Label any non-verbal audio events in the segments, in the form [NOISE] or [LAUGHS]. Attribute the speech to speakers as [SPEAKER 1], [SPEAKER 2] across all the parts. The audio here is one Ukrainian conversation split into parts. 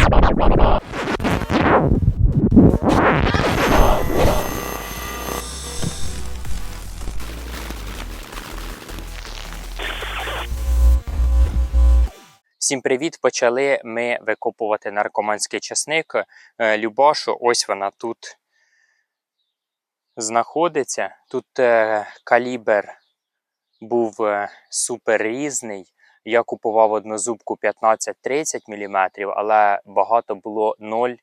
[SPEAKER 1] Всім привіт! Почали ми викопувати наркоманський часник. Е, Любашу, ось вона тут знаходиться. Тут е, калібр був е, супер різний. Я купував однозубку 15-30 мм, але багато було 0,15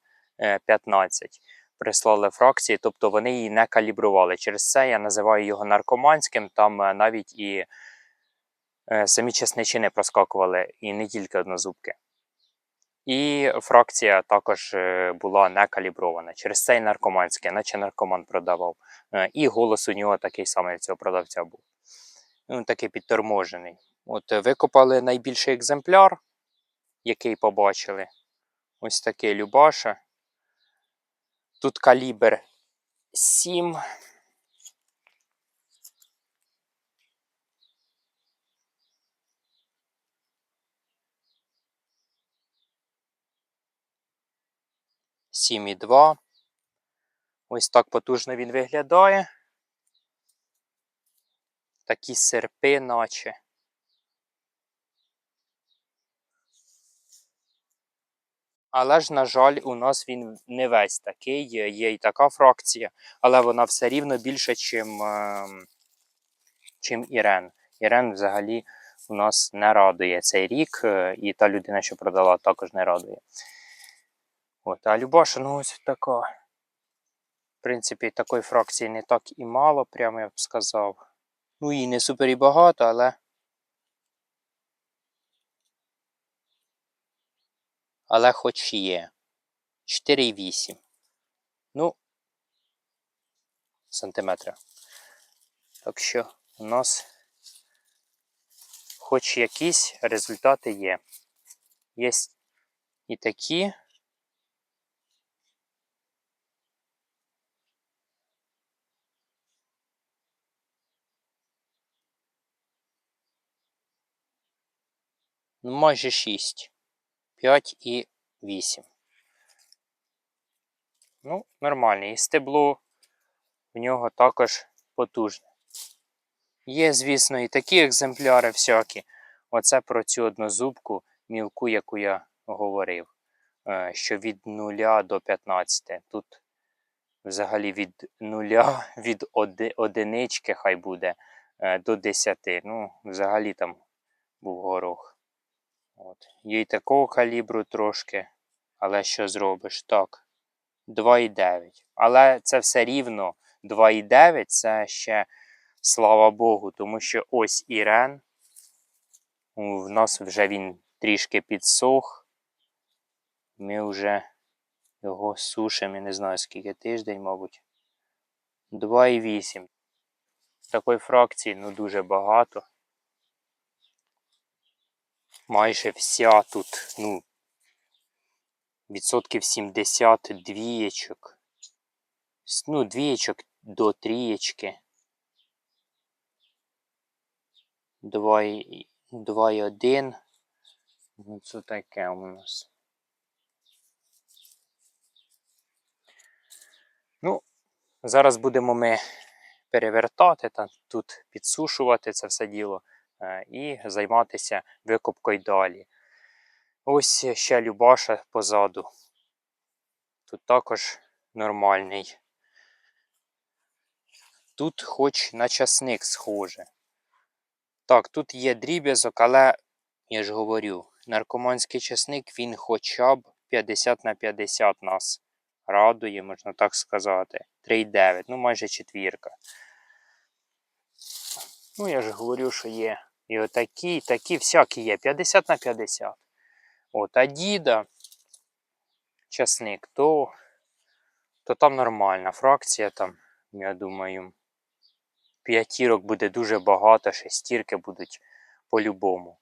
[SPEAKER 1] Прислали фракції, тобто вони її не калібрували. Через це я називаю його наркоманським. Там е, навіть і е, самі чесничини проскакували, і не тільки однозубки. І фракція також е, була не калібрована. Через це і наркоманське, наче наркоман продавав. Е, І голос у нього такий самий цього продавця був. Ну, такий підторможений. От е, викопали найбільший екземпляр, який побачили. Ось такий Любаша. Тут калібр 7. Сім і два. Ось так потужно він виглядає. Такі серпи, наче. Але ж, на жаль, у нас він не весь такий. Є, і така фракція, але вона все рівно більше, чим, е, чим Ірен. Ірен взагалі у нас не радує цей рік, е, і та людина, що продала, також не радує. От, а Любаша, ну ось така. В принципі, такої фракції не так і мало, прямо я б сказав. Ну, і не супер і багато, але. Але хоч є. 4,8. Ну, сантиметра. Так що у нас хоч якісь результати є. Є і такі. Ну, майже 6. 5 і 8. Ну, нормальний. І стебло в нього також потужне. Є, звісно, і такі екземпляри всякі. Оце про цю однозубку мілку, яку я говорив, е, що від 0 до 15. Тут взагалі від 0, [LAUGHS] від оди- одинички хай буде е, до 10. Ну, взагалі там був горох. От. Є й такого калібру трошки, але що зробиш? Так. 2,9. Але це все рівно 2,9 це ще слава Богу, тому що ось Ірен. В нас вже він трішки підсох. Ми вже його сушимо, я не знаю скільки тиждень, мабуть. 2,8. Такої фракції ну дуже багато майже вся тут, ну, відсотків 70 двієчок. Ну, двієчок до трієчки. 2,1. Ну, це таке у нас. Ну, зараз будемо ми перевертати та тут підсушувати це все діло і займатися викопкою далі. Ось ще Любаша позаду. Тут також нормальний. Тут хоч на часник схоже. Так, тут є дріб'язок, але я ж говорю, наркоманський часник він хоча б 50 на 50 нас радує, можна так сказати. 3,9, ну майже четвірка. Ну, я ж говорю, що є і отакі, такі, всякі є. 50 на 50. От, а діда, часник, то, то там нормальна фракція, там, я думаю, п'ятірок буде дуже багато, шестірки будуть по-любому.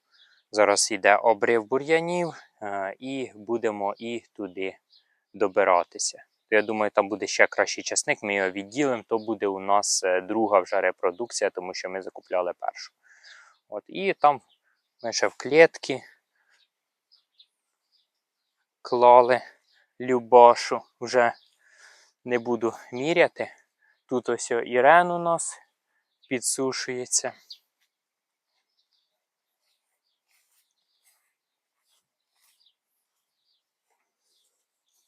[SPEAKER 1] Зараз йде обрив бур'янів, е, і будемо і туди добиратися. Я думаю, там буде ще кращий часник, ми його відділимо, то буде у нас е, друга вже репродукція, тому що ми закупляли першу. От, І там ми ще в клітки клали Любашу. Вже не буду міряти. Тут ось Ірен у нас підсушується.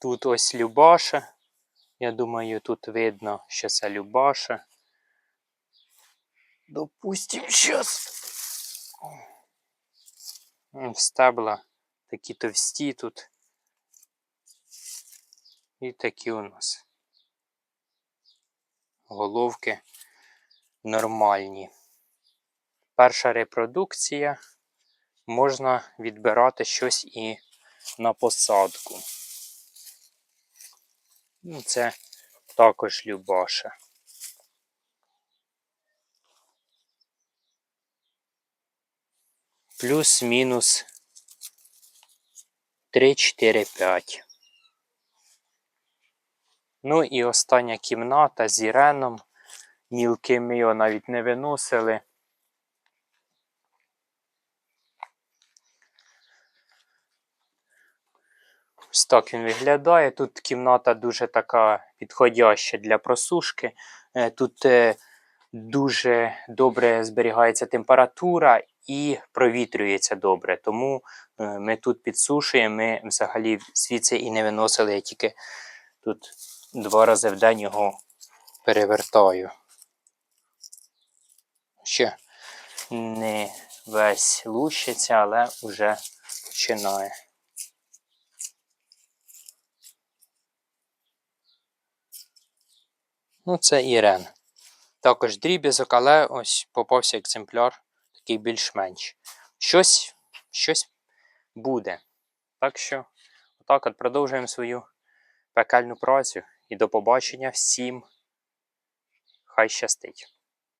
[SPEAKER 1] Тут ось Любаша. Я думаю, тут видно, що це Любаша. Допустим, зараз. Стебла такі товсті тут. І такі у нас. Головки нормальні. Перша репродукція. Можна відбирати щось і на посадку. Ну, Це також Любаша. Плюс-мінус 3, 4, 5. Ну і остання кімната з Іреном. Мілки ми його навіть не виносили. Ось так він виглядає. Тут кімната дуже така підходяща для просушки. Е, Тут е, дуже добре зберігається температура і провітрюється добре. Тому е, ми тут підсушуємо. Ми взагалі звідси і не виносили. Я тільки тут два рази в день його перевертаю. Ще не весь лущиться, але вже починає. Ну, це Ірен. Також дріб'язок, але ось попався екземпляр такий більш-менш. Щось, щось буде. Так що, отак от продовжуємо свою пекельну працю. І до побачення всім. Хай щастить!